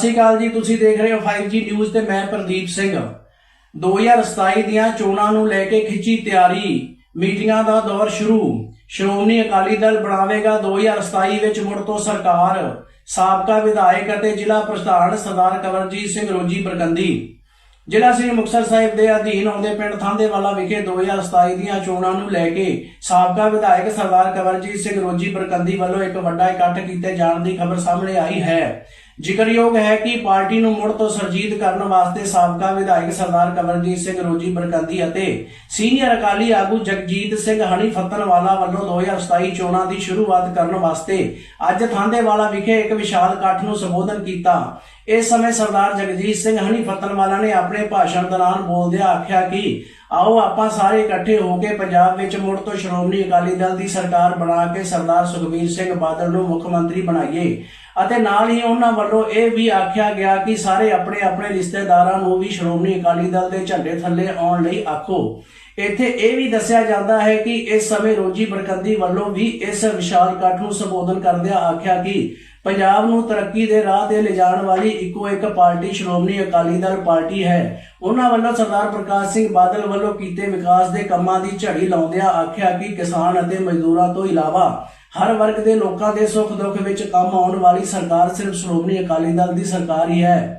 ਸ਼੍ਰੀ ਅਕਾਲ ਜੀ, ਤੁਸੀਂ ਦੇਖ ਰਹੇ ਹੋ 5G ਨਿਊਜ਼ ਤੇ ਮੈਂ ਪ੍ਰਦੀਪ ਸਿੰਘ। 2027 ਦੀਆਂ ਚੋਣਾਂ ਨੂੰ ਲੈ ਕੇ ਖਿੱਚੀ ਤਿਆਰੀ। ਮੀਟਿੰਗਾਂ ਦਾ ਦੌਰ ਸ਼ੁਰੂ। ਸ਼੍ਰੋਮਣੀ ਅਕਾਲੀ ਦਲ ਬਣਾਵੇਗਾ 2027 ਵਿੱਚ ਮੁੜ ਤੋਂ ਸਰਕਾਰ। ਸਾਬਕਾ ਵਿਧਾਇਕ ਅਤੇ ਜ਼ਿਲ੍ਹਾ ਪ੍ਰਧਾਨ ਸਰਦਾਰ ਕਵਰਜੀਤ ਸਿੰਘ ਰੋਜੀ ਪ੍ਰਕੰਦੀ ਜ਼ਿਲ੍ਹਾ ਸ੍ਰੀ ਮੁਕਤਸਰ ਸਾਹਿਬ ਦੇ ਅਧੀਨ ਆਉਂਦੇ ਪਿੰਡ ਥਾਂਦੇਵਾਲਾ ਵਿਖੇ 2027 ਦੀਆਂ ਚੋਣਾਂ ਨੂੰ ਲੈ ਕੇ ਸਾਬਕਾ ਵਿਧਾਇਕ ਸਰਦਾਰ ਕਵਰਜੀਤ ਸਿੰਘ ਰੋਜੀ ਪ੍ਰਕੰਦੀ ਵੱਲੋਂ ਇੱਕ ਵੱਡਾ ਇਕੱਠ ਕੀਤੇ ਜਾਣ ਦੀ ਖਬਰ ਸਾਹਮਣੇ ਆਈ ਹੈ। ਜ਼ਿਕਰਯੋਗ ਹੈ ਕਿ ਪਾਰਟੀ ਨੂੰ ਮੁੜ ਤੋਂ ਸਰਜੀਤ ਕਰਨ ਵਾਸਤੇ ਸਾਬਕਾ ਵਿਧਾਇਕ ਸਰਦਾਰ ਕਵਰਜੀਤ ਸਿੰਘ ਰੋਜੀ ਬਰਕੰਦੀ ਅਤੇ ਸੀਨੀਅਰ ਅਕਾਲੀ ਆਗੂ ਜਗਜੀਤ ਸਿੰਘ ਹਣੀ ਫੱਤਣਵਾਲਾ ਵੱਲੋਂ 2027 ਚੋਣਾਂ ਦੀ ਸ਼ੁਰੂਆਤ ਕਰਨ ਵਾਸਤੇ ਅੱਜ ਥਾਂਦੇਵਾਲਾ ਵਿਖੇ ਇੱਕ ਵਿਸ਼ਾਲ ਇਕੱਠ ਨੂੰ ਸੰਬੋਧਨ ਕੀਤਾ। ਇਸ ਸਮੇਂ ਸਰਦਾਰ ਜਗਜੀਤ ਸਿੰਘ ਹਣੀ ਫੱਤਣਵਾਲਾ ਨੇ ਆਪਣੇ ਭਾਸ਼ਣ ਦੌਰਾਨ ਬੋਲਦਿਆਂ ਆਖਿਆ ਕਿ ਆਓ ਆਪਾਂ ਸਾਰੇ ਇਕੱਠੇ ਹੋ ਕੇ ਪੰਜਾਬ ਵਿੱਚ ਮੁੜ ਤੋਂ ਸ਼੍ਰੋਮਣੀ ਅਕਾਲੀ ਦਲ ਦੀ ਸਰਕਾਰ ਬਣਾ ਕੇ ਸਰਦਾਰ ਸੁਖਬੀਰ ਸਿੰਘ ਬਾਦਲ ਨੂੰ ਮੁੱਖ ਮੰਤਰੀ ਬਣਾਈਏ। ਅਤੇ ਨਾਲ ਹੀ ਉਹਨਾਂ ਵੱਲੋਂ ਇਹ ਵੀ ਆਖਿਆ ਗਿਆ ਕਿ ਸਾਰੇ ਆਪਣੇ ਆਪਣੇ ਰਿਸ਼ਤੇਦਾਰਾਂ ਨੂੰ ਵੀ ਸ਼੍ਰੋਮਣੀ ਅਕਾਲੀ ਦਲ ਦੇ ਝੰਡੇ ਥੱਲੇ ਆਉਣ ਲਈ ਆਖੋ। ਇੱਥੇ ਇਹ ਵੀ ਦੱਸਿਆ ਜਾਂਦਾ ਹੈ ਕਿ ਇਸ ਸਮੇਂ ਰੋਜੀ ਬਰਕੰਦੀ ਵੱਲੋਂ ਵੀ ਇਸ ਵਿਸ਼ਾਲ ਇਕੱਠ ਨੂੰ ਸੰਬੋਧਨ ਕਰਦਿਆਂ ਆਖਿਆ ਕਿ ਪੰਜਾਬ ਨੂੰ ਤਰੱਕੀ ਦੇ ਰਾਹ ਤੇ ਲਿਜਾਣ ਵਾਲੀ ਇੱਕੋ ਇੱਕ ਪਾਰਟੀ ਸ਼੍ਰੋਮਣੀ ਅਕਾਲੀ ਦਲ ਪਾਰਟੀ ਹੈ। ਉਹਨਾਂ ਵੱਲੋਂ ਸਰਦਾਰ ਪ੍ਰਕਾਸ਼ ਸਿੰਘ ਬਾਦਲ ਵੱਲੋਂ ਕੀਤੇ ਵਿਕਾਸ ਦੇ ਕੰਮਾਂ ਦੀ ਝੜੀ ਲਾਉਂਦਿਆਂ ਆਖਿਆ ਕਿ ਕਿਸਾਨ ਅਤੇ ਮਜ਼ਦੂਰਾਂ ਤੋਂ ਇਲਾਵਾ ਹਰ ਵਰਗ ਦੇ ਲੋਕਾਂ ਦੇ ਸੁੱਖ ਦੁੱਖ ਵਿੱਚ ਕੰਮ ਆਉਣ ਵਾਲੀ ਸਰਕਾਰ ਸਿਰਫ ਸ਼੍ਰੋਮਣੀ ਅਕਾਲੀ ਦਲ ਦੀ ਸਰਕਾਰ ਹੀ ਹੈ।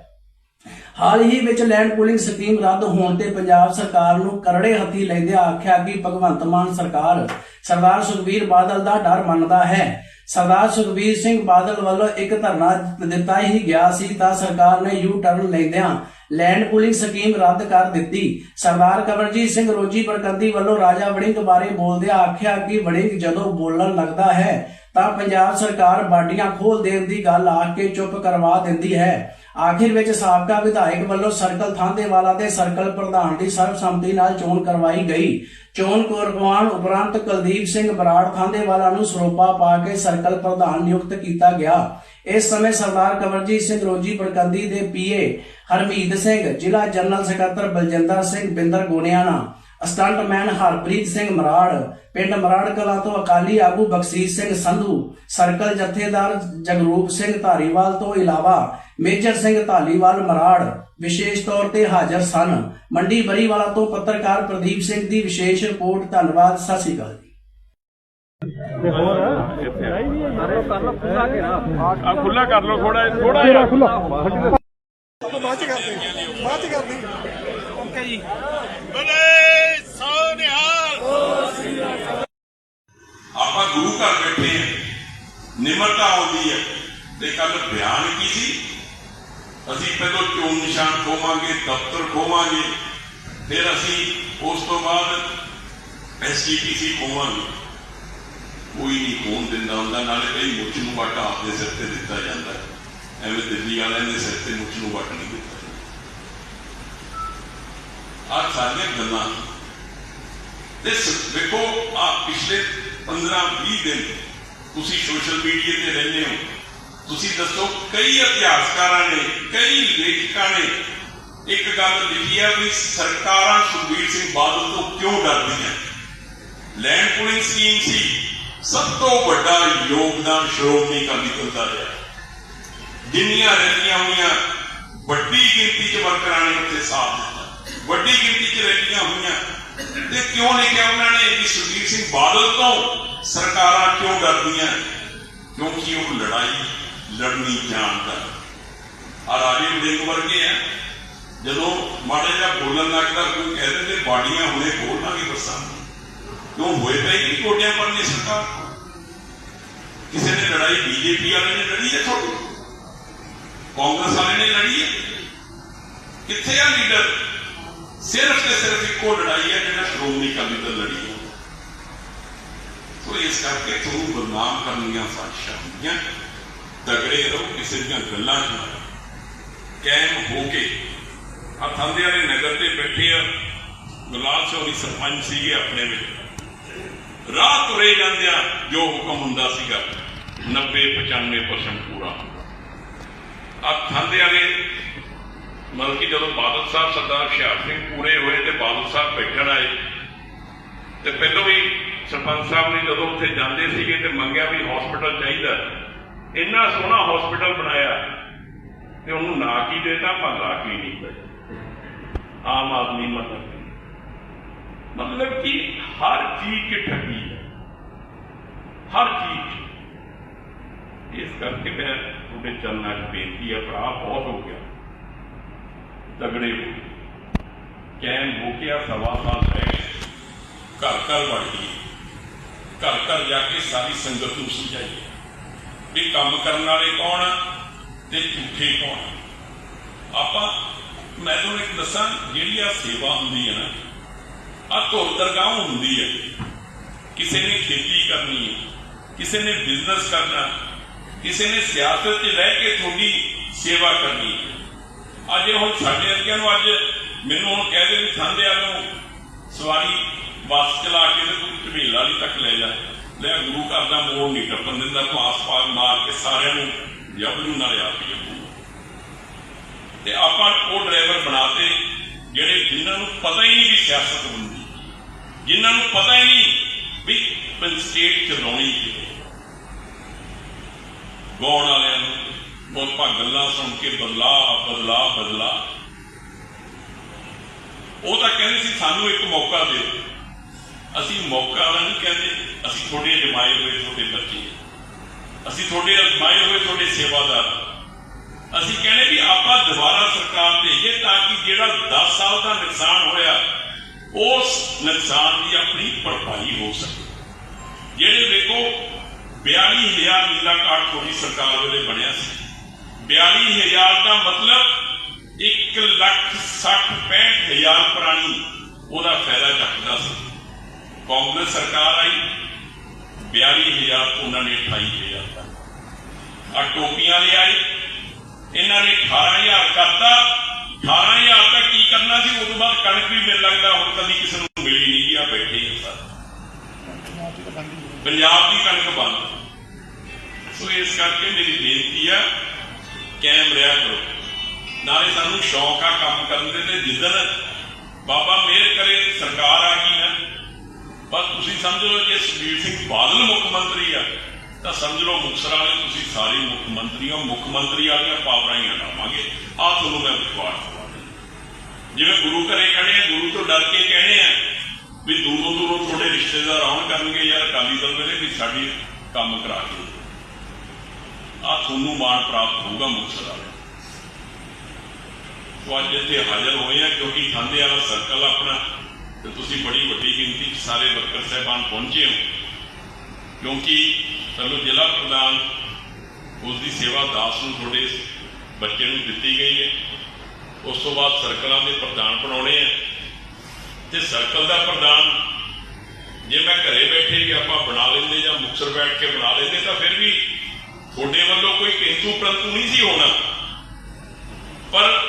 ਹਾਲ ਹੀ ਵਿੱਚ ਲੈਂਡ ਪੂਲਿੰਗ ਸਕੀਮ ਰੱਦ ਹੋਣ ਤੇ ਪੰਜਾਬ ਸਰਕਾਰ ਨੂੰ ਕਰੜੇ ਹੱਥੀ ਲੈਂਦਿਆਂ ਆਖਿਆ ਕਿ ਭਗਵੰਤ ਮਾਨ ਸਰਕਾਰ, ਸਰਦਾਰ ਸੁਖਬੀਰ ਬਾਦਲ ਦਾ ਡਰ ਮੰਨਦਾ ਹੈ। ਸਰਦਾਰ ਸੁਖਬੀਰ ਸਿੰਘ ਬਾਦਲ ਵੱਲੋਂ ਇੱਕ ਧਰਨਾ ਦਿੱਤਾ ਹੀ ਗਿਆ ਸੀ, ਤਾਂ ਸਰਕਾਰ ਨੇ ਯੂ ਟਰਨ ਲੈਂਦਿਆਂ ਲੈਂਡ ਪੂਲਿੰਗ ਸਕੀਮ ਰੱਦ ਕਰ ਦਿੱਤੀ। ਸਰਦਾਰ ਕਵਰਜੀਤ ਸਿੰਘ ਰੋਜੀ ਬਰਕੰਦੀ ਵੱਲੋਂ ਰਾਜਾ ਵੜਿੰਗ ਬਾਰੇ ਬੋਲਦਿਆਂ ਆਖਿਆ ਕਿ ਵੜਿੰਗ ਜਦੋਂ ਬੋਲਣ ਲੱਗਦਾ ਹੈ, ਤਾਂ ਪੰਜਾਬ ਸਰਕਾਰ ਬਾਡੀਆਂ ਖੋਲ ਦੇਣ ਦੀ ਗੱਲ ਆਖ ਕੇ ਚੁੱਪ ਕਰਵਾ ਦਿੰਦੀ ਹੈ। ਆਖਿਰ ਵਿੱਚ ਸਾਬਕਾ ਵਿਧਾਇਕ ਵੱਲੋਂ ਸਰਕਲ ਥਾਂਦੇਵਾਲਾ ਤੇ ਸਰਕਲ ਪ੍ਰਧਾਨ ਦੀ ਸਰਬਸੰਮਤੀ ਨਾਲ ਚੋਣ ਕਰਵਾਈ ਗਈ। ਚੋਣ ਕਰਵਾਉਣ ਉਪਰੰਤ ਕੁਲਦੀਪ ਸਿੰਘ ਬਰਾੜ ਥਾਂਦੇਵਾਲਾ ਨੂੰ ਸਰੋਪਾ ਪਾ ਕੇ ਸਰਕਲ ਪ੍ਰਧਾਨ ਨਿਯੁਕਤ ਕੀਤਾ ਗਿਆ। ਇਸ ਸਮੇਂ ਸਰਦਾਰ ਕਵਰਜੀਤ ਸਿੰਘ ਰੋਜੀ ਪ੍ਰਕੰਦੀ ਦੇ ਪੀਏ ਹਰਮੀਤ ਸਿੰਘ, ਜ਼ਿਲ੍ਹਾ ਜਨਰਲ ਸਕੱਤਰ ਬਲਜਿੰਦਰ ਸਿੰਘ ਬਿੰਦਰ ਗੋਨਿਆਣਾ ਸਟੰਟਮੈਨ ਹਰਪ੍ਰੀਤ ਸਿੰਘ ਮਰਾੜ ਪਿੰਡ ਮਰਾੜ ਕਲਾਂ ਤੋਂ ਅਕਾਲੀ ਆਗੂ ਬਖਸ਼ੀਸ਼ ਸਿੰਘ ਸੰਧੂ ਸਰਕਲ ਜਥੇਦਾਰ ਜਗਰੂਪ ਸਿੰਘ ਧਾਰੀਵਾਲ ਤੋਂ ਇਲਾਵਾ ਮੇਜਰ ਸਿੰਘ ਧਾਲੀਵਾਲ ਮਰਾੜ ਵਿਸ਼ੇਸ਼ ਤੌਰ ਤੇ ਹਾਜ਼ਰ ਸਨ। ਮੰਡੀ ਬਰੀਵਾਲਾ ਤੋਂ ਪੱਤਰਕਾਰ ਪ੍ਰਦੀਪ ਸਿੰਘ ਦੀ ਵਿਸ਼ੇਸ਼ ਰਿਪੋਰਟ ਧੰਨਵਾਦ ਸਤਿ ਸ਼੍ਰੀ ਅਕਾਲ ਜੀ। ਆ ਖੁੱਲਾ ਕਰ ਲਓ ਥੋੜਾ ਥੋੜਾ ਜਿਹਾ ਬਾਅਦ ਚ ਕਰਦੇ ਬਾਅਦ ਚ ਕਰਦੇ। ਬਲੇ ਆਪਾਂ ਗੁਰੂ ਘਰ ਬੈਠੇ ਹਾਂ ਨਿਮਰਤਾ ਆਉਂਦੀ ਹੈ ਤੇ ਕੱਲ ਬਿਆਨ ਕੀ ਸੀ? ਅਸੀਂ ਪਹਿਲਾਂ ਚੋਣ ਨਿਸ਼ਾਨ ਖੋਵਾਂਗੇ, ਦਫ਼ਤਰ ਖੋਵਾਂਗੇ, ਫਿਰ ਅਸੀਂ ਉਸ ਤੋਂ ਬਾਅਦ ਐਸਜੀਪੀਸੀ ਖੋਵਾਂਗੇ। ਕੋਈ ਨਹੀਂ ਖੋਣ ਦਿੰਦਾ ਹੁੰਦਾ, ਨਾਲੇ ਕਈ ਮੁੱਛ ਨੂੰ ਵੱਟ ਆਪਦੇ ਸਿਰ ਤੇ ਦਿੱਤਾ ਜਾਂਦਾ। ਐਵੇਂ ਦਿੱਲੀ ਵਾਲਿਆਂ ਦੇ ਸਿਰ ਤੇ ਮੁੱਛ ਨੂੰ ਵੱਟ ਨਹੀਂ ਦਿੱਤਾ ਆਹ ਸਾਰੀਆਂ ਗੱਲਾਂ। ਤੇ ਸ- ਵੇਖੋ ਆ ਪਿਛਲੇ 15 20 ਦਿਨ ਤੁਸੀਂ ਸੋਸ਼ਲ ਮੀਡੀਆ ਤੇ ਰਹਿੰਦੇ ਹੋ ਤੁਸੀਂ ਦੱਸੋ ਕਈ ਇਤਿਹਾਸਕਾਰਾਂ ਨੇ ਕਈ ਲੇਖਕਾਂ ਨੇ ਇੱਕ ਗੱਲ ਲਿਖੀ ਹੈ ਵੀ ਸਰਕਾਰਾਂ ਸੁਖਬੀਰ ਸਿੰਘ ਬਾਦਲ ਤੋਂ ਕਿਉਂ ਡਰਦੀਆਂ ਲੈਂਡ ਪੂਲਿੰਗ ਸਕੀਮ ਸੀ ਸਭ ਤੋਂ ਵੱਡਾ ਯੋਗਦਾਨ ਸ਼੍ਰੋਮਣੀ ਅਕਾਲੀ ਦਲ ਦਾ ਰਿਹਾ ਜਿੰਨੀਆਂ ਰੈਲੀਆਂ ਹੋਈਆਂ ਵੱਡੀ ਗਿਣਤੀ 'ਚ ਵਰਕਰਾਂ ਨੇ ਉੱਥੇ ਸਾਥ ਦਿੱਤਾ ਵੱਡੀ ਗਿਣਤੀ 'ਚ ਰੈਲੀਆਂ ਹੋਈਆਂ ਤੇ ਕਿਉਂ ਨਹੀਂ ਕਿਹਾ ਉਹਨਾਂ ਨੇ ਕਿ ਸੁਖਬੀਰ ਸਿੰਘ ਬਾਦਲ ਤੋਂ ਸਰਕਾਰਾਂ ਕਿਉਂ ਡਰਦੀਆਂ? ਕਿਉਂਕਿ ਉਹ ਲੜਾਈ, ਲੜਨੀ ਜਾਣਦਾ ਆ ਰਾਜੇ ਵੜਿੰਗ ਵਰਗੇ ਆ। ਜਦੋਂ ਮਾੜੇ ਜਿਹਾ ਬੋਲਣ ਲੱਗਦਾ ਕੋਈ ਕਹਿ ਦਿੰਦੇ ਬਾਡੀਆਂ ਹੁਣੇ ਖੋਲਣਾਗੇ ਬੱਸਾਂ ਕਿਉਂ ਹੋਏ ਪਈ ਕਿ ਕੋਟਿਆਂ ਪਰ ਨਹੀਂ ਸਰਕਾਰ? ਕਿਸੇ ਨੇ ਲੜਾਈ ਬੀਜੇਪੀ ਵਾਲੇ ਨੇ ਲੜੀ ਹੈ ਤੁਹਾਡੀ? ਕਾਂਗਰਸ ਵਾਲੇ ਨੇ ਲੜੀ ਹੈ? ਕਿੱਥੇ ਆ ਲੀਡਰ? ਸਿਰਫ ਤੇ ਸਿਰਫ ਇੱਕੋ ਲੜਾਈ ਹੈ ਜਿਹੜਾ ਸ਼੍ਰੋਮਣੀ ਅਕਾਲੀ ਦਲ ਲੜੀ ਹੈ। ਸੋ ਇਸ ਕਰਕੇ ਤੁਹਾਨੂੰ ਬਦਨਾਮ ਕਰਨ ਦੀਆਂ ਸਾਜ਼ਿਸ਼ਾਂ ਹੁੰਦੀਆਂ ਤਗੜੇ ਰਹੋ, ਕਿਸੇ ਦੀਆਂ ਗੱਲਾਂ ਨਾ ਆਓ। ਹੋ ਕੇ ਆ ਥੰਦੇ ਵਾਲੇ ਨਗਰ ਤੇ ਬੈਠੇ ਆ। ਗੁਲਾਬ ਚੌਰੀ ਸਰਪੰਚ ਸੀਗੇ ਆਪਣੇ ਵਿੱਚ। ਰਾਹ ਤੁਰੇ ਜਾਂਦਿਆਂ ਜੋ ਹੁਕਮ ਹੁੰਦਾ ਸੀਗਾ 90 95% ਪੂਰਾ ਆ ਥੰਦੇ ਵਾਲੇ ਮਤਲਬ ਕਿ ਜਦੋਂ ਬਾਦਲ ਸਾਹਿਬ ਸਰਦਾਰ ਹੁਸ਼ਿਆਰ ਸਿੰਘ ਪੂਰੇ ਹੋਏ ਤੇ ਬਾਦਲ ਸਾਹਿਬ ਬੈਠਣ ਆਏ, ਤੇ ਪਹਿਲਾਂ ਵੀ ਸਰਪੰਚ ਸਾਹਿਬ ਨੇ ਜਦੋਂ ਉੱਥੇ ਜਾਂਦੇ ਸੀਗੇ ਤੇ ਮੰਗਿਆ ਵੀ ਹਸਪੀਟਲ ਚਾਹੀਦਾ, ਇੰਨਾ ਸੋਹਣਾ ਹਸਪੀਟਲ ਬਣਾਇਆ ਤੇ ਉਹਨੂੰ ਨਾ ਕੀ ਦੇਤਾ ਭਲਾ ਕੀ ਨਹੀਂ ਪਿਆ ਆਮ ਆਦਮੀ ਮਤਲਬ ਮਤਲਬ ਕਿ ਹਰ ਚੀਜ਼ ਕਿ ਠੱਗੀ ਹੈ। ਹਰ ਚੀਜ਼ 'ਚ। ਇਸ ਕਰਕੇ ਮੈਂ ਤੁਹਾਡੇ ਚਰਨਾਂ 'ਚ ਬੇਨਤੀ ਹੈ, ਭਰਾ, ਬਹੁਤ ਹੋ ਗਿਆ। ਤਗੜੇ ਹੋ। ਕੈਮ ਹੋ ਗਿਆ ਸਵਾ ਸਾਲ ਰਹਿ ਘਰ ਘਰ ਵੜ ਘਰ ਘਰ ਜਾ ਕੇ ਸਾਰੀ ਸੰਗਤ ਨੂੰ ਸਮਝਾਈਏ ਵੀ ਕੰਮ ਕਰਨ ਵਾਲੇ ਕੌਣ ਆ ਤੇ ਝੂਠੇ ਕੌਣ ਆਪਾਂ, ਮੈਂ ਤੁਹਾਨੂੰ ਇੱਕ ਦੱਸਾਂ, ਜਿਹੜੀ ਆ ਸੇਵਾ ਹੁੰਦੀ ਹੈ ਨਾ ਆ ਧੁਰ ਦਰਗਾਹ ਹੁੰਦੀ ਹੈ ਕਿਸੇ ਨੇ ਖੇਤੀ ਕਰਨੀ ਹੈ ਕਿਸੇ ਨੇ ਬਿਜ਼ਨਸ ਕਰਨਾ, ਕਿਸੇ ਨੇ ਸਿਆਸਤ 'ਚ ਰਹਿ ਕੇ ਤੁਹਾਡੀ ਸੇਵਾ ਕਰਨੀ ਹੈ ਅੱਜ ਹੁਣ ਸਾਡੇ ਵਰਗਿਆਂ ਨੂੰ, ਅੱਜ ਮੈਨੂੰ ਹੁਣ ਕਹਿ ਦੇ ਵੀ ਠੰਡੇ ਆ ਨੂੰ ਸਵਾਰੀ ਬੱਸ ਚਲਾ ਕੇ ਤੇ ਤੂੰ ਝਮੇਲ ਵਾਲੀ ਤੱਕ ਲੈ ਜਾ। ਲੈ ਗੁਰੂ ਘਰ ਦਾ ਮੋੜ ਨਹੀਂ ਟੱਪਣ ਦਿੰਦਾ ਪਾਸ ਪਾਸ ਮਾਰ ਕੇ ਸਾਰਿਆਂ ਨੂੰ ਜਬਲੂ ਨਾਲ ਆ ਪਈ ਤੇ ਆਪਾਂ ਉਹ ਡਰਾਈਵਰ ਬਣਾਤੇ, ਜਿਹੜੇ ਜਿਨ੍ਹਾਂ ਨੂੰ ਪਤਾ ਹੀ ਨਹੀਂ ਵੀ ਸਿਆਸਤ ਹੁੰਦੀ ਜਿਨ੍ਹਾਂ ਨੂੰ ਪਤਾ ਹੀ ਨਹੀਂ ਵੀ ਪੰ ਸਟੇਟ ਚਲਾਉਣੀ ਕਿਵੇਂ। ਗਾਉਣ ਵਾਲਿਆਂ ਨੂੰ ਬਹੁਤ ਭਾ ਗੱਲਾਂ ਸੁਣ ਕੇ ਬਦਲਾ ਬਦਲਾ ਬਦਲਾ। ਉਹ ਤਾਂ ਕਹਿੰਦੇ ਸੀ, ਸਾਨੂੰ ਇੱਕ ਮੌਕਾ ਦਿਓ। ਅਸੀਂ ਮੌਕਾ ਵਾਲਾ ਨਹੀਂ ਕਹਿੰਦੇ, ਅਸੀਂ ਤੁਹਾਡੇ ਜਮਾਏ ਹੋਏ, ਤੁਹਾਡੇ ਬੱਚੇ। ਅਸੀਂ ਤੁਹਾਡੇ ਅਜ਼ਮਾਏ ਹੋਏ, ਤੁਹਾਡੇ ਸੇਵਾਦਾਰ। ਅਸੀਂ ਕਹਿੰਦੇ ਵੀ ਆਪਾਂ ਦੁਬਾਰਾ ਸਰਕਾਰ ਦੇਈਏ ਤਾਂ ਕਿ ਜਿਹੜਾ 10 ਸਾਲ ਦਾ ਨੁਕਸਾਨ ਹੋਇਆ, ਉਸ ਨੁਕਸਾਨ ਦੀ ਆਪਣੀ ਭਰਪਾਈ ਹੋ ਸਕੇ। ਜਿਹੜੇ ਵੇਖੋ 42000 ਨੀਲਾ ਕਾਰਡ ਤੁਹਾਡੀ ਸਰਕਾਰ ਵੇਲੇ ਬਣਿਆ ਸੀ 42000 ਦਾ ਮਤਲਬ 1 ਲੱਖ 60 ਹਜ਼ਾਰ ਪ੍ਰਾਣੀ ਉਹਦਾ ਫਾਇਦਾ ਚੱਕਦਾ ਸੀ। ਕਾਂਗਰਸ ਸਰਕਾਰ ਆਈ 42000 ਉਹਨਾਂ ਨੇ 28000 ਤੱਕ। ਆ ਟੋਪੀਆਂ ਲੈ ਆਏ, ਇਹਨਾਂ ਨੇ 18000 ਕਰਤਾ। 18000 ਤੱਕ ਕੀ ਕਰਨਾ ਸੀ? ਉਦੋਂ ਬਾਅਦ ਕਣਕ ਵੀ ਮਿਲ ਲੱਗਦਾ, ਹੁਣ ਕਦੀ ਕਿਸੇ ਨੂੰ ਮਿਲੀ ਨਹੀਂ ਆ ਬੈਠੇ ਹੀ ਪੰਜਾਬ ਦੀ ਕਣਕ ਬੰਦ। ਸੋ ਇਸ ਕਰਕੇ ਮੇਰੀ ਬੇਨਤੀ ਆ ਕਾਇਮ ਰਿਹਾ ਕਰੋ। ਨਾਲੇ ਸਾਨੂੰ ਸ਼ੌਕ ਆ ਕੰਮ ਕਰਨ ਦੇ ਤੇ ਜਿੱਦਣ ਬਾਬਾ ਮਿਹਰ ਕਰੇ, ਸਰਕਾਰ ਆ ਗਈ ਨਾ ਪਰ ਤੁਸੀਂ ਸਮਝ ਲਓ ਜੇ ਸੁਖਬੀਰ ਸਿੰਘ ਬਾਦਲ ਮੁੱਖ ਮੰਤਰੀ ਆ, ਤਾਂ ਸਮਝ ਲਓ ਮੁਕਤਸਰ ਵਾਲੇ ਤੁਸੀਂ ਸਾਰੇ ਮੁੱਖ ਮੰਤਰੀ ਹੋ ਮੁੱਖ ਮੰਤਰੀ ਵਾਲੀਆਂ ਪਾਵਰਾਂ ਹੀ ਹਟਾਵਾਂਗੇ ਆ ਤੁਹਾਨੂੰ ਮੈਂ ਵਿਸ਼ਵਾਸ ਦਿਵਾਉਂਦਾ ਜਿਵੇਂ ਗੁਰੂ ਘਰੇ ਖੜੇ ਆ, ਗੁਰੂ ਤੋਂ ਡਰ ਕੇ ਕਹਿਣੇ ਆ ਵੀ ਦੂਰੋਂ ਦੂਰੋਂ ਤੁਹਾਡੇ ਰਿਸ਼ਤੇਦਾਰ ਆਉਣ ਕਰਨਗੇ ਯਾਰ ਅਕਾਲੀ ਦਲ ਵੇਲੇ ਵੀ ਸਾਡੀ ਕੰਮ ਕਰਾ ਕੇ ਆ ਤੁਹਾਨੂੰ ਮਾਣ ਪ੍ਰਾਪਤ ਹੋਊਗਾ ਮੁਕਤਸਰ ਵਾਲੇ ਸੋ ਅੱਜ ਇੱਥੇ ਹਾਜ਼ਰ ਹੋਏ ਆ ਕਿਉਂਕਿ ਖਾਂਦੇ ਵਾਲਾ ਸਰਕਲ ਆਪਣਾ ਤੇ ਤੁਸੀਂ ਬੜੀ ਵੱਡੀ ਗਿਣਤੀ 'ਚ ਸਾਰੇ ਵਰਕਰ ਸਾਹਿਬਾਨ ਪਹੁੰਚੇ ਹੋ। ਕਿਉਂਕਿ ਚਲੋ ਜ਼ਿਲ੍ਹਾ ਪ੍ਰਧਾਨ ਉਸ ਦੀ ਸੇਵਾ ਦਾਸ ਨੂੰ ਤੁਹਾਡੇ ਬੱਚੇ ਨੂੰ ਦਿੱਤੀ ਗਈ ਹੈ। ਉਸ ਤੋਂ ਬਾਅਦ ਸਰਕਲਾਂ ਦੇ ਪ੍ਰਧਾਨ ਬਣਾਉਣੇ ਆ। ਤੇ ਸਰਕਲ ਦਾ ਪ੍ਰਧਾਨ ਜੇ ਮੈਂ ਘਰੇ ਬੈਠੇ ਵੀ ਆਪਾਂ ਬਣਾ ਲੈਂਦੇ ਜਾਂ ਮੁਕਸਰ ਬੈਠ ਕੇ ਬਣਾ ਲੈਂਦੇ ਤਾਂ ਫਿਰ ਵੀ ਤੁਹਾਡੇ ਵੱਲੋਂ ਕੋਈ ਕਿੰਤੂ ਪ੍ਰੰਤੂ ਨਹੀਂ ਸੀ ਹੋਣਾ। ਪਰ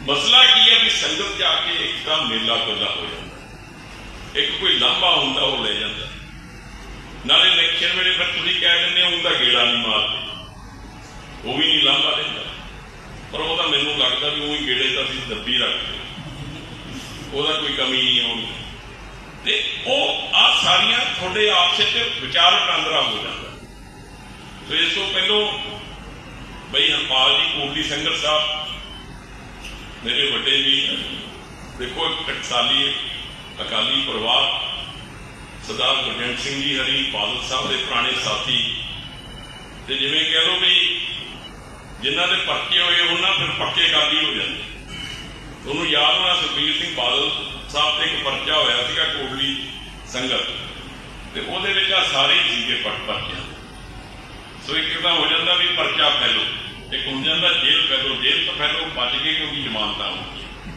ਮਸਲਾ ਕੀ ਹੈ ਕਿ ਸੰਗਤ ਜਾ ਕੇ ਇੱਕ ਤਾਂ ਮੇਲਾ ਗੁੱਲਾ ਹੋ ਜਾਂਦਾ। ਇੱਕ ਕੋਈ ਲਾਂਭਾ ਹੁੰਦਾ, ਉਹ ਲੈ ਜਾਂਦਾ। ਨਾਲੇ ਇਲੈਕਸ਼ਨ ਵੇਲੇ ਫਿਰ ਤੁਸੀਂ ਕਹਿ ਦਿੰਦੇ ਹੋ, ਉਹਦਾ ਗੇੜਾ ਨਹੀਂ ਮਾਰਦੇ। ਉਹ ਵੀ ਨਹੀਂ ਲਾਂਭਾ ਲੈਂਦਾ ਪਰ ਉਹ ਤਾਂ ਮੈਨੂੰ ਲੱਗਦਾ ਵੀ ਉਹੀ ਗੇੜੇ ਤਾਂ ਅਸੀਂ ਦੱਬੀ ਰੱਖਦੇ। ਉਹਦਾ ਕੋਈ ਕਮੀ ਨਹੀਂ ਆਉਣੀ ਤੇ ਉਹ ਆ ਸਾਰੀਆਂ ਤੁਹਾਡੇ ਆਪਸੇ ਤੇ ਵਿਚਾਰ ਵਟਾਂਦਰਾ ਹੋ ਜਾਂਦਾ। ਸੋ ਇਸ ਤੋਂ ਪਹਿਲੋਂ ਬਈ ਹਰਪਾਲ ਜੀ ਕੋਟਲੀ ਸੰਗਤ ਸਾਹਿਬ, ਮੇਰੇ ਵੱਡੇ ਜੀ, ਦੇਖੋ ਇੱਕ ਟਕਸਾਲੀ ਅਕਾਲੀ ਪਰਿਵਾਰ, ਸਰਦਾਰ ਗੁਰਜੰਟ ਸਿੰਘ ਜੀ ਹਰੀ, ਬਾਦਲ ਸਾਹਿਬ ਦੇ ਪੁਰਾਣੇ ਸਾਥੀ। ਤੇ ਜਿਵੇਂ ਕਹਿ ਲਓ ਵੀ ਜਿਨ੍ਹਾਂ ਦੇ ਪਰਚੇ ਹੋਏ, ਉਹਨਾਂ ਫਿਰ ਪੱਕੇ ਗਾਦੀ ਹੋ ਜਾਂਦੇ। ਤੁਹਾਨੂੰ ਯਾਦ ਹੋਣਾ ਸੁਖਬੀਰ ਸਿੰਘ ਬਾਦਲ ਸਾਹਿਬ ਤੇ ਇੱਕ ਪਰਚਾ ਹੋਇਆ ਸੀਗਾ ਕੋਟਲੀ ਸੰਗਤ। ਤੇ ਉਹਦੇ ਵਿੱਚ ਆ ਸਾਰੇ ਹੀ ਸੀਗੇ ਪਟ ਪਰਚਿਆਂ ਸੋ ਇੱਕ ਤਾਂ ਹੋ ਜਾਂਦਾ ਵੀ ਪਰਚਾ ਫੈਲੋ, ਇੱਕ ਹੋ ਜਾਂਦਾ ਜੇਲ੍ਹ ਫੈਲੋ, ਜੇਲ੍ਹ ਤੋਂ ਫੈਲੋ, ਬਚ ਗਏ ਕਿਉਂਕਿ ਜ਼ਮਾਨਤਾਂ ਹੋ ਗਈਆਂ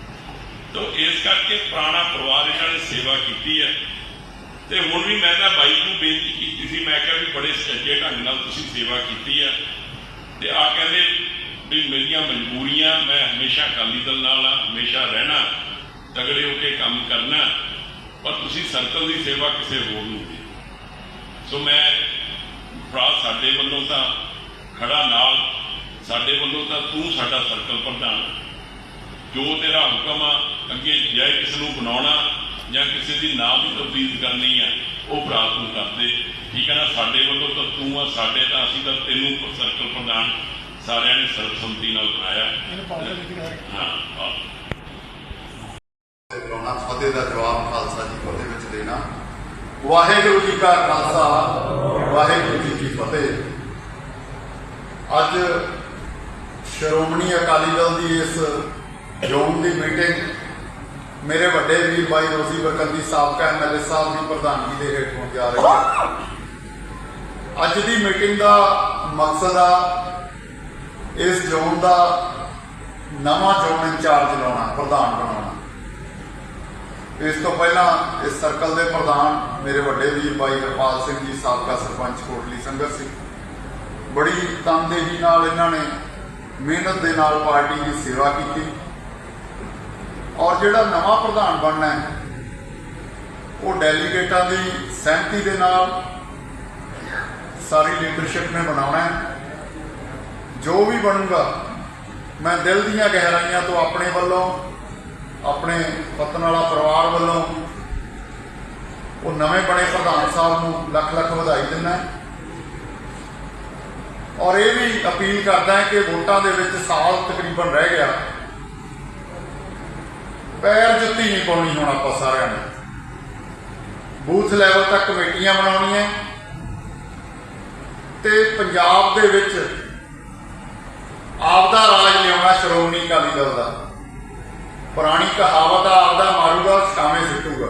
ਤੋ ਇਸ ਕਰਕੇ ਪੁਰਾਣਾ ਪਰਿਵਾਰ ਇਹਨਾਂ ਨੇ ਸੇਵਾ ਕੀਤੀ ਹੈ। ਤੇ ਹੁਣ ਵੀ ਮੈਂ ਤਾਂ ਬਾਈ ਨੂੰ ਬੇਨਤੀ ਕੀਤੀ ਸੀ, ਮੈਂ ਕਿਹਾ ਵੀ ਬੜੇ ਸੱਜੇ ਢੰਗ ਨਾਲ ਤੁਸੀਂ ਸੇਵਾ ਕੀਤੀ ਹੈ। ਤੇ ਆ ਕਹਿੰਦੇ ਵੀ ਮੇਰੀਆਂ ਮਜਬੂਰੀਆਂ, ਮੈਂ ਹਮੇਸ਼ਾ ਅਕਾਲੀ ਦਲ ਨਾਲ ਆ ਹਮੇਸ਼ਾ ਰਹਿਣਾ, ਤਗੜੇ ਹੋ ਕੇ ਕੰਮ ਕਰਨਾ, ਪਰ ਤੁਸੀਂ ਸਰਕਲ ਦੀ ਸੇਵਾ ਕਿਸੇ ਹੋਰ ਨੂੰ ਦੇ ਸੋ ਮੈਂ ਭਰਾ ਸਾਡੇ ਵੱਲੋਂ ਤਾਂ ਖੜਾ ਨਾਲ ਸਾਡੇ ਵੱਲੋਂ ਤਾਂ ਤੂੰ ਸਾਡਾ ਸਰਕਲ ਪ੍ਰਧਾਨ। ਜੋ ਤੇਰਾ ਹੁਕਮ ਆ ਅੱਗੇ ਜੈ ਕਿਸ ਨੂੰ ਬਣਾਉਣਾ ਜਾਂ ਕਿਸੇ ਦੀ ਨਾਮ ਦੀ ਤਬਦੀਲ ਕਰਨੀ ਆ ਉਹ ਭਰਾ ਤੂੰ ਕਰਦੇ ਠੀਕ ਹੈ ਨਾ? ਸਾਡੇ ਵੱਲੋਂ ਤਾਂ ਤੂੰ ਆ ਸਾਡੇ ਤਾਂ ਅਸੀਂ ਤਾਂ ਤੈਨੂੰ ਸਰਕਲ ਪ੍ਰਧਾਨ ਸਾਰਿਆਂ ਨੇ ਸਰਬਸੰਮਤੀ ਨਾਲ ਬਣਾਇਆ। ਹਾਂ ਫਤਿਹ ਦਾ ਜਵਾਬ ਖਾਲਸਾ ਜੀ ਫਤਿਹ ਵਿੱਚ ਦੇਣਾ। ਵਾਹਿਗੁਰੂ ਜੀ ਕਾ ਖਾਲਸਾ ਵਾਹਿਗੁਰੂ ਜੀ ਫਤਿਹ। ਅੱਜ ਸ਼੍ਰੋਮਣੀ ਅਕਾਲੀ ਦਲ ਦੀ ਇਸ ਜ਼ੋਨ ਦੀ ਮੀਟਿੰਗ ਮੇਰੇ ਵੱਡੇ ਵੀਰ ਬਾਈ ਰੋਜ਼ੀ ਬਰਕਤ ਦੀ ਸਾਬਕਾ ਐਮਐਲਏ ਸਾਹਿਬ ਦੀ ਪ੍ਰਧਾਨਗੀ ਦੇ ਹੇਠ ਹੋਣ ਜਾ ਰਹੀ ਹੈ। ਅੱਜ ਦੀ ਮੀਟਿੰਗ ਦਾ ਮਕਸਦ ਆ ਇਸ ਜ਼ੋਨ ਦਾ ਨਵਾਂ ਜ਼ੋਨ ਇੰਚਾਰਜ ਲਾਉਣਾ, ਪ੍ਰਧਾਨ ਬਣਾਉਣਾ। ਇਸ ਤੋਂ ਪਹਿਲਾਂ ਇਸ ਸਰਕਲ ਦੇ ਪ੍ਰਧਾਨ ਮੇਰੇ ਵੱਡੇ ਵੀਰ ਬਾਈ ਹਰਪਾਲ ਸਿੰਘ ਜੀ, ਸਾਬਕਾ ਸਰਪੰਚ ਕੋਟਲੀ ਸੰਗਤ ਸੀ। ਬੜੀ ਤਨਦੇਹੀ ਨਾਲ ਇਹਨਾਂ ਨੇ ਮਿਹਨਤ ਦੇ ਨਾਲ ਪਾਰਟੀ ਦੀ ਸੇਵਾ ਕੀਤੀ। ਔਰ ਜਿਹੜਾ ਨਵਾਂ ਪ੍ਰਧਾਨ ਬਣਨਾ ਹੈ, ਉਹ ਡੈਲੀਗੇਟਾਂ ਦੀ ਸਹਿਮਤੀ ਦੇ ਨਾਲ ਸਾਰੀ ਲੀਡਰਸ਼ਿਪ ਨੇ ਬਣਾਉਣਾ ਹੈ। ਜੋ ਵੀ ਬਣੂਗਾ, ਮੈਂ ਦਿਲ ਦੀਆਂ ਗਹਿਰਾਈਆਂ ਤੋਂ ਆਪਣੇ ਵੱਲੋਂ ਆਪਣੇ ਪਤਨ ਵਾਲਾ ਪਰਿਵਾਰ ਵੱਲੋਂ ਉਹ ਨਵੇਂ ਬਣੇ ਪ੍ਰਧਾਨ ਸਾਹਿਬ ਨੂੰ ਲੱਖ ਲੱਖ ਵਧਾਈ ਦਿੰਦਾ ਔਰ ਇਹ ਵੀ ਅਪੀਲ ਕਰਦਾ ਹੈ ਕਿ ਵੋਟਾਂ ਦੇ ਵਿੱਚ ਸਾਲ ਤਕਰੀਬਨ ਰਹਿ ਗਿਆ। ਪੈਰ ਜੁੱਤੀ ਨਹੀਂ ਪਾਉਣੀ ਹੁਣ ਆਪਾਂ ਸਾਰਿਆਂ ਨੇ। ਬੂਥ ਲੈਵਲ ਤੱਕ ਕਮੇਟੀਆਂ ਬਣਾਉਣੀਆਂ ਤੇ ਪੰਜਾਬ ਦੇ ਵਿੱਚ ਆਪਦਾ ਰਾਜ ਲਿਆਉਣਾ ਸ਼੍ਰੋਮਣੀ ਅਕਾਲੀ ਦਲ ਦਾ। ਪੁਰਾਣੀ ਕਹਾਵਤ ਆ, ਆਪਦਾ ਮਾਰੂਗਾ ਛਾਵੇਂ ਸਿੱਟੂਗਾ।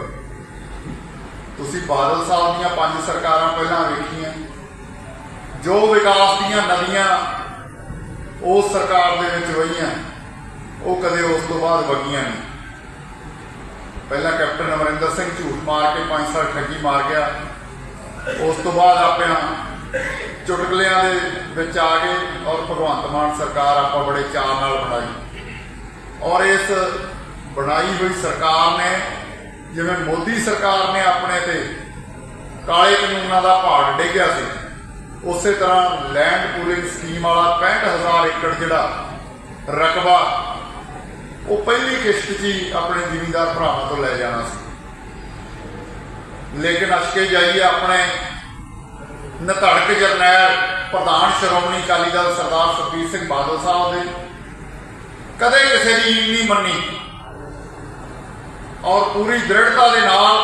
ਤੁਸੀਂ ਬਾਦਲ ਸਾਹਿਬ ਦੀਆਂ ਪੰਜ ਸਰਕਾਰਾਂ ਪਹਿਲਾਂ ਵੇਖੀਆਂ। ਜੋ ਵਿਕਾਸ ਦੀਆਂ ਨਦੀਆਂ ਉਸ ਸਰਕਾਰ ਦੇ ਵਿੱਚ ਵਹੀਆਂ ਉਹ ਕਦੇ ਉਸ ਤੋਂ ਬਾਅਦ ਵਗੀਆਂ ਨਹੀਂ। ਪਹਿਲਾਂ ਕੈਪਟਨ ਅਮਰਿੰਦਰ ਸਿੰਘ ਝੂਠ ਮਾਰ ਕੇ 5 ਸਾਲ ਠੱਗੀ ਮਾਰ ਗਿਆ। ਉਸ ਤੋਂ ਬਾਅਦ ਆਪਣਾ ਚੁਟਕਲਿਆਂ ਦੇ ਵਿੱਚ ਆ ਗਏ ਔਰ ਭਗਵੰਤ ਮਾਨ ਸਰਕਾਰ ਆਪਾਂ ਬੜੇ ਚਾਅ ਨਾਲ ਬਣਾਈ। ਔਰ ਇਸ ਬਣਾਈ ਹੋਈ ਸਰਕਾਰ ਨੇ, ਜਿਵੇਂ ਮੋਦੀ ਸਰਕਾਰ ਨੇ ਆਪਣੇ ਤੇ ਕਾਲੇ ਕਾਨੂੰਨਾਂ ਦਾ ਪਹਾੜ ਡੇਗਿਆ ਸੀ, ਉਸੇ ਤਰ੍ਹਾਂ ਲੈਂਡ ਪੂਲਿੰਗ ਸਕੀਮ ਵਾਲਾ 65000 ਏਕੜ ਜਿਹੜਾ ਰਕਬਾ, ਉਹ ਪਹਿਲੀ ਕਿਸ਼ਤ 'ਚ ਹੀ ਆਪਣੇ ਜ਼ਿਮੀਂਦਾਰ ਭਰਾਵਾਂ ਤੋਂ ਲੈ ਜਾਣਾ ਸੀ। ਲੇਕਿਨ ਅਸ਼ਕੇ ਜਾਈਏ ਆਪਣੇ ਨਧੜਕ ਜਰਨੈਲ ਪ੍ਰਧਾਨ ਸ਼੍ਰੋਮਣੀ ਅਕਾਲੀ ਦਲ ਸਰਦਾਰ ਸੁਖਬੀਰ ਸਿੰਘ ਬਾਦਲ ਸਾਹਿਬ ਦੇ, ਕਦੇ ਕਿਸੇ ਦੀ ਨਹੀਂ ਮੰਨੀ। ਔਰ ਪੂਰੀ ਦ੍ਰਿੜਤਾ ਦੇ ਨਾਲ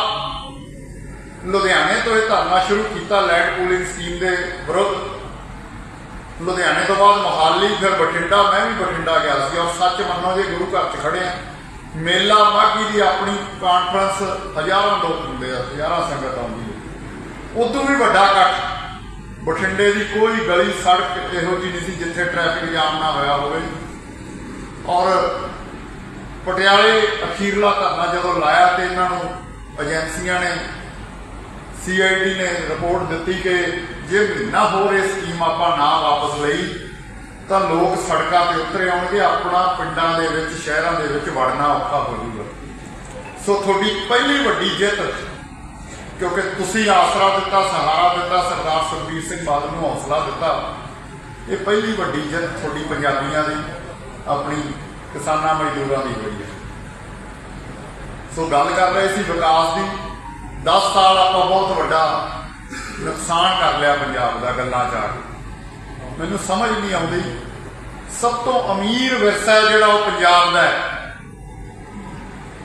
ਲੁਧਿਆਣੇ ਤੋਂ ਇਹ ਧਰਨਾ ਸ਼ੁਰੂ ਕੀਤਾ ਲੈਂਡ ਪੂਲਿੰਗ ਸਕੀਮ ਦੇ ਵਿਰੁੱਧ। ਲੁਧਿਆਣੇ ਤੋਂ ਬਾਅਦ ਮੋਹਾਲੀ, ਫਿਰ ਬਠਿੰਡਾ, ਮੈਂ ਵੀ ਬਠਿੰਡਾ ਗਿਆ ਸੀ ਔਰ ਸੱਚ ਮੰਨੋ ਜੇ ਗੁਰੂ ਘਰ 'ਚ ਖੜੇ ਆ ਮੇਲਾ ਮਾਗੀ ਦੀ ਆਪਣੀ ਕਾਨਫਰੰਸ ਹਜ਼ਾਰਾਂ ਲੋਕ ਹੁੰਦੇ ਆ, ਹਜ਼ਾਰਾਂ ਸੰਗਤ ਆਉਂਦੀ ਹੈ। ਉਦੋਂ ਵੀ ਵੱਡਾ ਇਕੱਠ। ਬਠਿੰਡੇ ਦੀ ਕੋਈ ਗਲੀ ਸੜਕ ਇਹੋ ਜਿਹੀ ਨਹੀਂ ਸੀ ਜਿੱਥੇ ਟ੍ਰੈਫਿਕ ਜਾਮ ਨਾ ਹੋਇਆ ਹੋਵੇ। ਔਰ ਪਟਿਆਲੇ ਅਖੀਰਲਾ ਧਰਨਾ ਜਦੋਂ ਲਾਇਆ ਤੇ ਇਹਨਾਂ ਨੂੰ ਏਜੰਸੀਆਂ ਨੇ ਸੀਆਈਡੀ ਨੇ ਰਿਪੋਰਟ ਦਿੱਤੀ ਕਿ ਜੇ ਮਹੀਨਾ ਹੋਰ ਇਹ ਸਕੀਮ ਆਪਾਂ ਨਾ ਵਾਪਸ ਲਈ, ਤਾਂ ਲੋਕ ਸੜਕਾਂ ਤੇ ਉਤਰੇ ਆਉਣਗੇ, ਆਪਣਾ ਪਿੰਡਾਂ ਦੇ ਵਿੱਚ, ਸ਼ਹਿਰਾਂ ਦੇ ਵਿੱਚ ਵੜਨਾ ਔਖਾ ਹੋ ਜਾਊਗਾ। ਸੋ ਤੁਹਾਡੀ ਪਹਿਲੀ ਵੱਡੀ ਜਿੱਤ, ਕਿਉਂਕਿ ਤੁਸੀਂ ਆਸਰਾ ਦਿੱਤਾ, ਸਹਾਰਾ ਦਿੱਤਾ, ਸਰਦਾਰ ਸੁਖਬੀਰ ਸਿੰਘ ਬਾਦਲ ਨੂੰ ਹੌਸਲਾ ਦਿੱਤਾ, ਇਹ ਪਹਿਲੀ ਵੱਡੀ ਜਿੱਤ ਤੁਹਾਡੀ ਪੰਜਾਬੀਆਂ ਦੀ, ਆਪਣੀ ਕਿਸਾਨਾਂ ਮਜ਼ਦੂਰਾਂ ਦੀ ਹੋਈ ਹੈ। ਸੋ ਗੱਲ ਕਰ ਰਹੇ ਸੀ ਵਿਕਾਸ ਦੀ। 10 ਸਾਲ ਆਪਾਂ ਬਹੁਤ ਵੱਡਾ ਨੁਕਸਾਨ ਕਰ ਲਿਆ ਪੰਜਾਬ ਦਾ ਗੱਲਾਂ ਚ ਆ ਕੇ। ਮੈਨੂੰ ਸਮਝ ਨਹੀਂ ਆਉਂਦੀ। ਸਭ ਤੋਂ ਅਮੀਰ ਵਿਰਸਾ ਜਿਹੜਾ ਉਹ ਪੰਜਾਬ ਦਾ ਹੈ।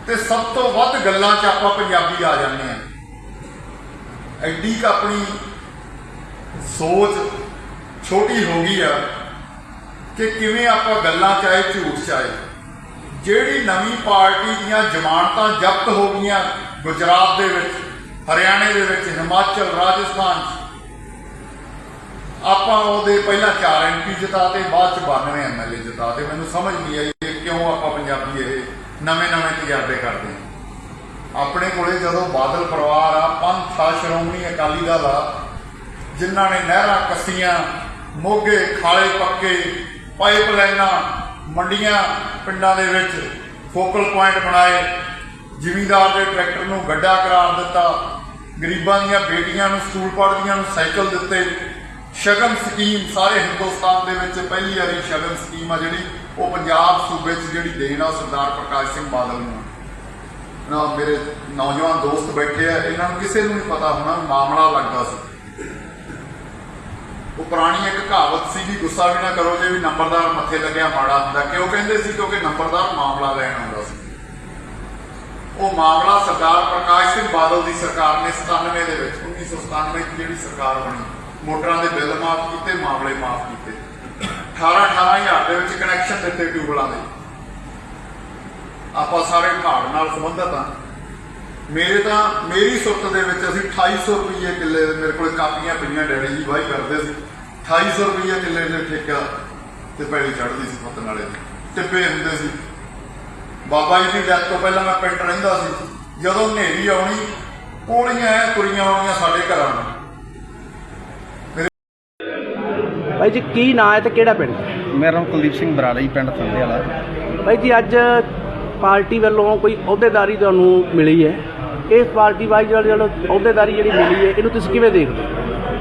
ਤੇ ਸਭ ਤੋਂ ਵੱਧ ਗੱਲਾਂ 'ਚ ਆਪਾਂ ਪੰਜਾਬੀ ਆ ਜਾਂਦੇ ਆ ਐਡੀ ਕ ਆਪਣੀ ਸੋਚ ਛੋਟੀ ਹੋ ਗਈ ਆ। ਕਿ ਕਿਵੇਂ ਆਪਾਂ ਗੱਲਾਂ ਚਾਹੇ ਝੂਠ ਚਾਹੇ। ਜਿਹੜੀ ਨਵੀਂ ਪਾਰਟੀ ਦੀਆਂ ਜ਼ਮਾਨਤਾਂ ਜ਼ਬਤ ਹੋ ਗਈਆਂ ਗੁਜਰਾਤ ਦੇ ਵਿੱਚ, ਹਰਿਆਣੇ ਦੇ ਵਿੱਚ, ਹਿਮਾਚਲ, ਰਾਜਸਥਾਨ 'ਚ, ਆਪਾਂ ਉਹਦੇ ਪਹਿਲਾਂ 4 ਐਮਪੀ ਜਿਤਾਤੇ, ਬਾਅਦ ਚ 92 ਐਮਐਲਏ ਜਿਤਾਤੇ। ਮੈਨੂੰ ਸਮਝ ਨਹੀਂ ਆਈ ਕਿ ਕਿਉਂ ਆਪਾਂ ਪੰਜਾਬੀ ਇਹ ਨਵੇਂ ਨਵੇਂ ਤਜਰਬੇ ਕਰਦੇ ਹਾਂ। ਆਪਣੇ ਕੋਲੇ ਜਦੋਂ ਬਾਦਲ ਪਰਿਵਾਰ ਆ, ਪੰਥ ਆ, ਸ਼੍ਰੋਮਣੀ ਅਕਾਲੀ ਦਲ ਆ, ਜਿਨ੍ਹਾਂ ਨੇ ਨਹਿਰਾਂ ਕੱਸੀਆਂ, ਮੋਗੇ ਖਾਲੇ ਪੱਕੇ ਪਾਈਪਲਾਈਨਾਂ ਮੰਡੀਆਂ ਪਿੰਡਾਂ ਦੇ ਵਿੱਚ ਫੋਕਲ ਪੁਆਇੰਟ ਬਣਾਏ। ਜ਼ਿਮੀਂਦਾਰ ਦੇ ਟਰੈਕਟਰ ਨੂੰ ਗੱਡਾ ਕਰਾਰ ਦਿੱਤਾ। ਗਰੀਬਾਂ ਦੀਆਂ ਬੇਟੀਆਂ ਨੂੰ ਸਕੂਲ ਪੜ੍ਹਦੀਆਂ ਨੂੰ ਸਾਈਕਲ ਦਿੱਤੇ। ਸ਼ਗਨ ਸਕੀਮ ਸਾਰੇ ਹਿੰਦੁਸਤਾਨ ਦੇ ਵਿੱਚ ਪਹਿਲੀ ਵਾਰੀ ਸ਼ਗਨ ਸਕੀਮ ਆ ਜਿਹੜੀ, ਉਹ ਪੰਜਾਬ ਸੂਬੇ 'ਚ ਜਿਹੜੀ ਦੇਣ ਆ ਸਰਦਾਰ ਪ੍ਰਕਾਸ਼ ਸਿੰਘ ਬਾਦਲ ਨੂੰ। ਨਾ, ਮੇਰੇ ਨੌਜਵਾਨ ਦੋਸਤ ਬੈਠੇ ਆ, ਇਹਨਾਂ ਨੂੰ ਕਿਸੇ ਨੂੰ ਨਹੀਂ ਪਤਾ ਹੋਣਾ, ਮਾਮਲਾ ਲੱਗਦਾ ਸੀ। ਉਹ ਪੁਰਾਣੀ ਇੱਕ ਕਹਾਵਤ ਸੀ ਕਿ ਗੁੱਸਾ ਵੀ ਨਾ ਕਰੋ ਜੇ ਵੀ ਨੰਬਰਦਾਰ ਮੱਥੇ ਲੱਗਿਆ ਮਾੜਾ ਹੁੰਦਾ। ਕਿਉਂ ਕਹਿੰਦੇ ਸੀ ਕਿਉਂਕਿ ਨੰਬਰਦਾਰ ਮਾਮਲਾ ਲੈਣ ਆਉਂਦਾ ਸੀ। ਉਹ ਮਾਮਲਾ ਸਰਦਾਰ ਪ੍ਰਕਾਸ਼ ਸਿੰਘ ਬਾਦਲ ਦੀ ਸਰਕਾਰ ਨੇ 97 ਦੇ ਵਿੱਚ 1997 ਚ ਜਿਹੜੀ ਸਰਕਾਰ ਬਣੀ, ਮੋਟਰਾਂ ਦੇ ਬਿੱਲ ਮਾਫ ਕੀਤੇ, ਮਾਮਲੇ ਮਾਫ ਕੀਤੇ। 18 18000 ਦੇ ਵਿੱਚ ਕਨੈਕਸ਼ਨ ਦਿੱਤੇ ਟਿਊਬਲਾਂ ਦੇ। ਆਪਾਂ ਸਾਰੇ ਘਾੜ ਨਾਲ ਸੰਬੰਧਤ ਆ ਮੇਰੇ ਤਾਂ ਮੇਰੀ ਸੁਰਤ ਦੇ ਵਿੱਚ ਅਸੀਂ 2800 ਰੁਪਏ ਕਿੱਲੇ ਦੇ ਮੇਰੇ ਕੋਲ ਕਾਪੀਆਂ ਪਈਆਂ ਡੈਡੀ ਜੀ ਵਾਹੀ ਕਰਦੇ ਸੀ। 2800 ਰੁਪਏ ਕਿੱਲੇ ਦੇ ਠੇਕਾ ਤੇ ਪੈਲੀ ਚੜ੍ਹਦੀ ਸੀ ਫਤਨ ਵਾਲੇ। ਟਿੱਪੇ ਹੁੰਦੇ ਸੀ। ਬਾਬਾ ਜੀ ਦੀ ਡੈਥ ਤੋਂ ਪਹਿਲਾਂ ਮੈਂ ਪਿੰਡ ਰਹਿੰਦਾ ਸੀ। ਜਦੋਂ ਹਨੇਰੀ ਆਉਣੀ ਪੋਲੀਆਂ ਐ ਤੁਰੀਆਂ ਆਉਣੀਆਂ ਸਾਡੇ ਘਰਾਂ ਨੂੰ। ਭਾਈ ਜੀ ਕੀ ਨਾਂ ਹੈ ਤੇ ਕਿਹੜਾ ਪਿੰਡ? ਮੇਰਾ ਨਾਮ ਕੁਲਦੀਪ ਸਿੰਘ ਬਰਾੜਾ ਜੀ ਪਿੰਡ ਥੰਦੇ ਵਾਲਾ। ਭਾਈ ਜੀ ਅੱਜ ਪਾਰਟੀ ਵੱਲੋਂ ਕੋਈ ਅਹੁਦੇਦਾਰੀ ਤੁਹਾਨੂੰ ਮਿਲੀ ਹੈ? ਇਸ ਪਾਰਟੀ ਵਾਈ ਜਿਹੜੀ ਜਿਹੜੀ ਅਹੁਦੇਦਾਰੀ ਜਿਹੜੀ ਮਿਲੀ ਹੈ ਇਹਨੂੰ ਤੁਸੀਂ ਕਿਵੇਂ ਦੇਖਦੇ ਹੋ?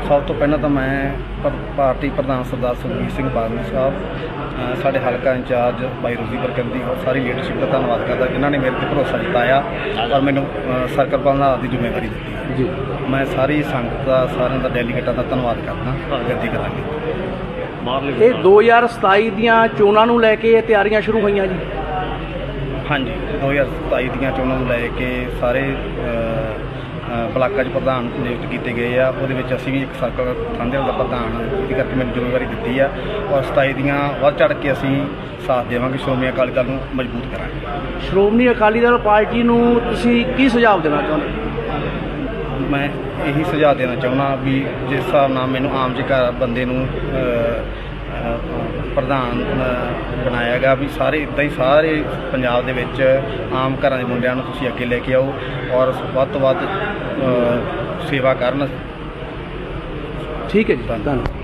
ਸਭ ਤੋਂ ਪਹਿਲਾਂ ਤਾਂ ਮੈਂ ਪਰ- ਪਾਰਟੀ ਪ੍ਰਧਾਨ ਸਰਦਾਰ ਸੁਖਬੀਰ ਸਿੰਘ ਬਾਦਲ ਸਾਹਿਬ ਅ, ਸਾਡੇ ਹਲਕਾ ਇੰਚਾਰਜ ਬਾਈ ਰੋਜ਼ੀ ਬਰਕੰਦੀ ਔਰ ਸਾਰੀ ਲੀਡਰਸ਼ਿਪ ਦਾ ਧੰਨਵਾਦ ਕਰਦਾ ਜਿਨ੍ਹਾਂ ਨੇ ਮੇਰੇ ਤੇ ਭਰੋਸਾ ਜਤਾਇਆ ਔਰ ਮੈਨੂੰ ਸਰਕਲ ਪ੍ਰਧਾਨ ਦੀ ਜ਼ਿੰਮੇਵਾਰੀ ਦਿੱਤੀ। ਜੀ। ਮੈਂ ਸਾਰੀ ਸੰਗਤ ਦਾ ਸਾਰਿਆਂ ਦਾ ਡੈਲੀਗੇਟਾਂ ਦਾ ਧੰਨਵਾਦ ਕਰਦਾ ਗੱਦੀ ਕਰਾਂਗੇ। ਇਹ 2027 ਦੀਆਂ ਚੋਣਾਂ ਨੂੰ ਲੈ ਕੇ ਇਹ ਤਿਆਰੀਆਂ ਸ਼ੁਰੂ ਹੋਈਆਂ ਜੀ। ਹਾਂਜੀ 2027 ਦੀਆਂ ਚੋਣਾਂ ਨੂੰ ਲੈ ਕੇ ਸਾਰੇ ਬਲਾਕਾਂ 'ਚ ਪ੍ਰਧਾਨ ਨਿਯੁਕਤ ਕੀਤੇ ਗਏ ਆ। ਉਹਦੇ ਵਿੱਚ ਅਸੀਂ ਵੀ ਇੱਕ ਸਰਕਲ ਥਾਂਦੇ ਦਾ ਪ੍ਰਧਾਨ ਇਹਦੀ ਕਰਕੇ ਮੈਨੂੰ ਜ਼ਿੰਮੇਵਾਰੀ ਦਿੱਤੀ ਆ। ਔਰ 27 ਦੀਆਂ ਵੱਧ ਚੜ ਕੇ ਅਸੀਂ ਸਾਥ ਦੇਵਾਂਗੇ। ਸ਼੍ਰੋਮਣੀ ਅਕਾਲੀ ਦਲ ਨੂੰ ਮਜ਼ਬੂਤ ਕਰਾਂਗੇ। ਸ਼੍ਰੋਮਣੀ ਅਕਾਲੀ ਦਲ ਪਾਰਟੀ ਨੂੰ ਤੁਸੀਂ ਕੀ ਸੁਝਾਅ ਦੇਣਾ ਚਾਹੁੰਦੇ? ਮੈਂ ਇਹੀ ਸੁਝਾਅ ਦੇਣਾ ਚਾਹੁੰਦਾ ਵੀ ਜਿਸ ਹਿਸਾਬ ਨਾਲ ਮੈਨੂੰ ਆਮ ਜਿਹੇ ਬੰਦੇ ਨੂੰ ਪ੍ਰਧਾਨ ਬਣਾਇਆ ਗਿਆ ਵੀ ਸਾਰੇ ਇਦਾਂ ਹੀ ਸਾਰੇ ਪੰਜਾਬ ਦੇ ਵਿੱਚ ਆਮ ਘਰਾਂ ਦੇ ਮੁੰਡਿਆਂ ਨੂੰ ਤੁਸੀਂ ਅੱਗੇ ਲੈ ਕੇ ਆਓ ਔਰ ਵੱਧ ਤੋਂ ਵੱਧ ਸੇਵਾ ਕਰਨ। ਠੀਕ ਹੈ ਜੀ, ਧੰਨਵਾਦ।